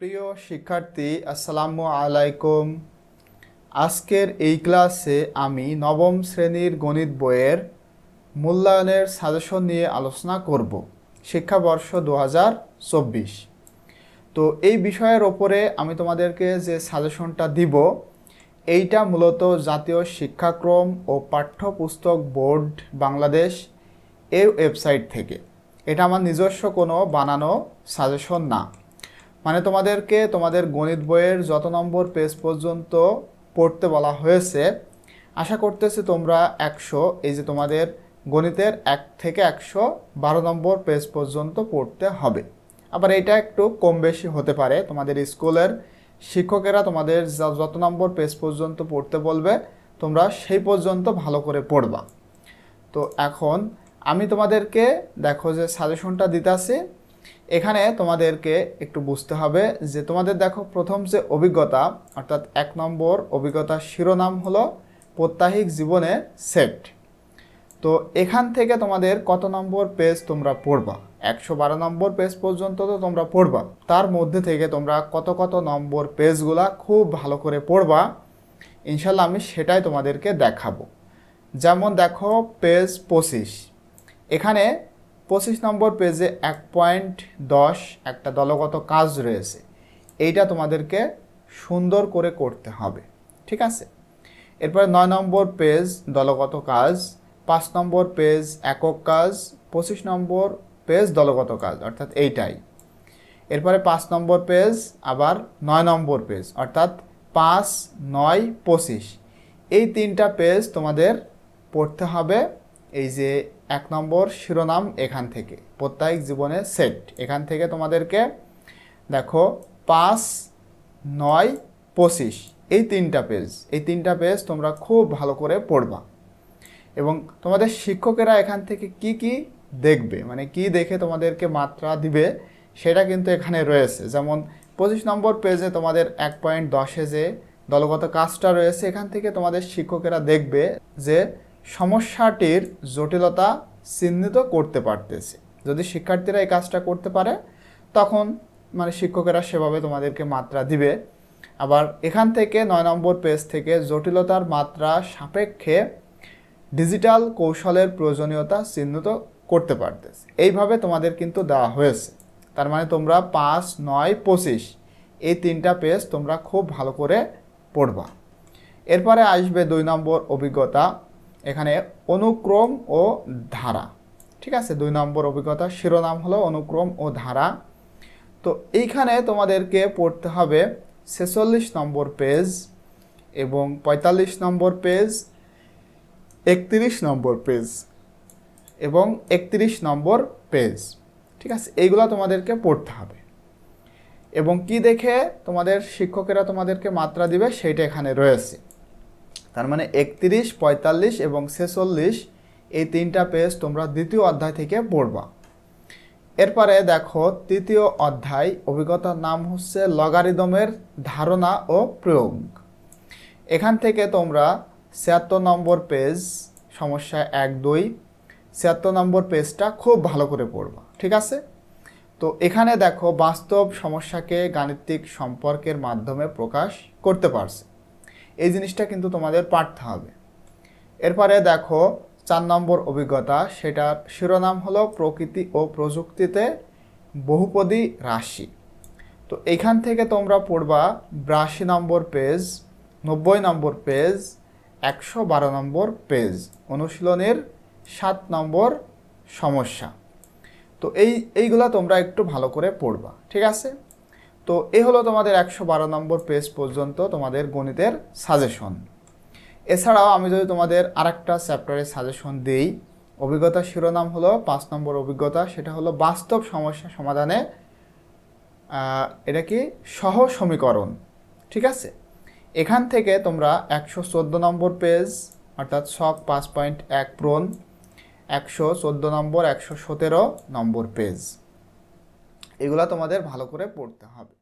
প্রিয় শিক্ষার্থী, আসসালামু আলাইকুম। আজকের এই ক্লাসে আমি নবম শ্রেণির গণিত বইয়ের মূল্যায়নের সাজেশন নিয়ে আলোচনা করব, শিক্ষাবর্ষ দু হাজার চব্বিশ। তো এই বিষয়ের ওপরে আমি তোমাদেরকে যে সাজেশনটা দিব, এইটা মূলত জাতীয় শিক্ষাক্রম ও পাঠ্যপুস্তক বোর্ড বাংলাদেশ এই ওয়েবসাইট থেকে। এটা আমার নিজস্ব কোনো বানানো সাজেশন না। মানে তোমাদেরকে তোমাদের গণিত বইয়ের যত নম্বর পেজ পর্যন্ত পড়তে বলা হয়েছে, আশা করতেছি তোমরা একশো, এই যে তোমাদের গণিতের এক থেকে একশো বারো নম্বর পেজ পর্যন্ত পড়তে হবে। আবার এটা একটু কম বেশি হতে পারে, তোমাদের স্কুলের শিক্ষকেরা তোমাদের যত নম্বর পেজ পর্যন্ত পড়তে বলবে, তোমরা সেই পর্যন্ত ভালো করে পড়বা। তো এখন আমি তোমাদেরকে দেখো যে সাজেশনটা দিতেছি এখানে তোমাদেরকে একটু বুঝতে হবে যে তোমাদের দেখো প্রথম যে অভিজ্ঞতা, অর্থাৎ এক নম্বর অভিজ্ঞতার শিরোনাম হলো প্রত্যাহিক জীবনে সেট। তো এখান থেকে তোমাদের কত নম্বর পেজ তোমরা পড়বা? একশো বারো নম্বর পেজ পর্যন্ত তো তোমরা পড়বা। তার মধ্যে থেকে তোমরা কত কত নম্বর পেজগুলা খুব ভালো করে পড়বা। ইনশাল্লাহ আমি সেটাই তোমাদেরকে দেখাবো। যেমন দেখো পেজ পঁচিশ। এখানে পঁচিশ নম্বর পেজে এক পয়েন্ট দশ একটা দলগত কাজ রয়েছে। এইটা তোমাদেরকে সুন্দর করে করতে হবে, ঠিক আছে? এরপরে নয় নম্বর পেজ দলগত কাজ, পাঁচ নম্বর পেজ একক কাজ, পঁচিশ নম্বর পেজ দলগত কাজ, অর্থাৎ এইটাই। এরপরে পাঁচ নম্বর পেজ, আবার নয় নম্বর পেজ, অর্থাৎ পাঁচ, নয়, পঁচিশ। এই তিনটা পেজ তোমাদের পড়তে হবে এই যে এক নম্বর শিরোনাম এখান থেকে প্রত্যায়িক জীবনের সেট এখান থেকে তোমাদেরকে দেখো পাঁচ, নয়, পঁচিশ, এই তিনটা পেজ এই তিনটা পেজ তোমরা খুব ভালো করে পড়বা। এবং তোমাদের শিক্ষকেরা এখান থেকে কি কি দেখবে মানে কি দেখে তোমাদেরকে মাত্রা দিবে, সেটা কিন্তু এখানে রয়েছে। যেমন পঁচিশ নম্বর পেজে তোমাদের এক পয়েন্ট দশে যে দলগত কাজটা রয়েছে, এখান থেকে তোমাদের শিক্ষকেরা দেখবে যে সমস্যাটির জটিলতা চিহ্নিত করতে পারতেছে। যদি শিক্ষার্থীরা এই কাজটা করতে পারে, তখন মানে শিক্ষকেরা সেভাবে তোমাদেরকে মাত্রা দিবে। আবার এখান থেকে নয় নম্বর পেজ থেকে জটিলতার মাত্রা সাপেক্ষে ডিজিটাল কৌশলের প্রয়োজনীয়তা চিহ্নিত করতে পারতেছে। এইভাবে তোমাদের কিন্তু দেওয়া হয়েছে। তার মানে তোমরা পাঁচ, নয়, পঁচিশ এই তিনটা পেজ তোমরা খুব ভালো করে পড়বা। এরপরে আসবে দুই নম্বর অভিজ্ঞতা। এখানে অনুক্রম ও ধারা। ঠিক আছে? দুই নম্বর অভিজ্ঞতা, শিরোনাম হলো অনুক্রম ও ধারা। তো এইখানে তোমাদেরকে পড়তে হবে ছেচল্লিশ নম্বর পেজ এবং পঁয়তাল্লিশ নম্বর পেজ, একত্রিশ নম্বর পেজ এবং একত্রিশ নম্বর পেজ। ঠিক আছে? এইগুলো তোমাদেরকে পড়তে হবে। এবং কি দেখে তোমাদের শিক্ষকেরা তোমাদেরকে মাত্রা দিবে, সেইটা এখানে রয়েছে। তার মানে একত্রিশ, পঁয়তাল্লিশ এবং ছেচল্লিশ, এই তিনটা পেজ তোমরা দ্বিতীয় অধ্যায় থেকে পড়বা। এরপরে দেখো, তৃতীয় অধ্যায়, অভিজ্ঞতার নাম হচ্ছে লগারিদমের ধারণা ও প্রয়োগ। এখান থেকে তোমরা ছিয়াত্তর নম্বর পেজ সমস্যা এক, দুই, ছিয়াত্তর নম্বর পেজটা খুব ভালো করে পড়বা, ঠিক আছে? তো এখানে দেখো, বাস্তব সমস্যাকে গাণিতিক সম্পর্কের মাধ্যমে প্রকাশ করতে পারছে। এই জিনিসটা কিন্তু তোমাদের পারতে হবে। এরপরে দেখো, চার নম্বর অভিজ্ঞতা, সেটার শিরোনাম হলো প্রকৃতি ও প্রযুক্তিতে বহুপদী রাশি। তো এখান থেকে তোমরা পড়বা বিরাশি নম্বর পেজ নব্বই নম্বর পেজ একশো বারো নম্বর পেজ অনুশীলনের সাত নম্বর সমস্যা। তো এই, এইগুলা তোমরা একটু ভালো করে পড়বা, ঠিক আছে? তো এই হলো তোমাদের একশো বারো নম্বর পেজ পর্যন্ত তোমাদের গণিতের সাজেশন এছাড়াও আমি যদি তোমাদের আরেকটা চ্যাপ্টারের সাজেশন দিই, অভিজ্ঞতা শিরোনাম হলো পাঁচ নম্বর অভিজ্ঞতা, সেটা হলো বাস্তব সমস্যা সমাধানে এটা কি? সহ সমীকরণ, ঠিক আছে? এখান থেকে তোমরা একশো চোদ্দ নম্বর পেজ অর্থাৎ শখ পাঁচ পয়েন্ট এক প্রণ, একশো চোদ্দ নম্বর, একশো সতেরো নম্বর পেজ এগুলা তোমাদের ভালো করে পড়তে হবে।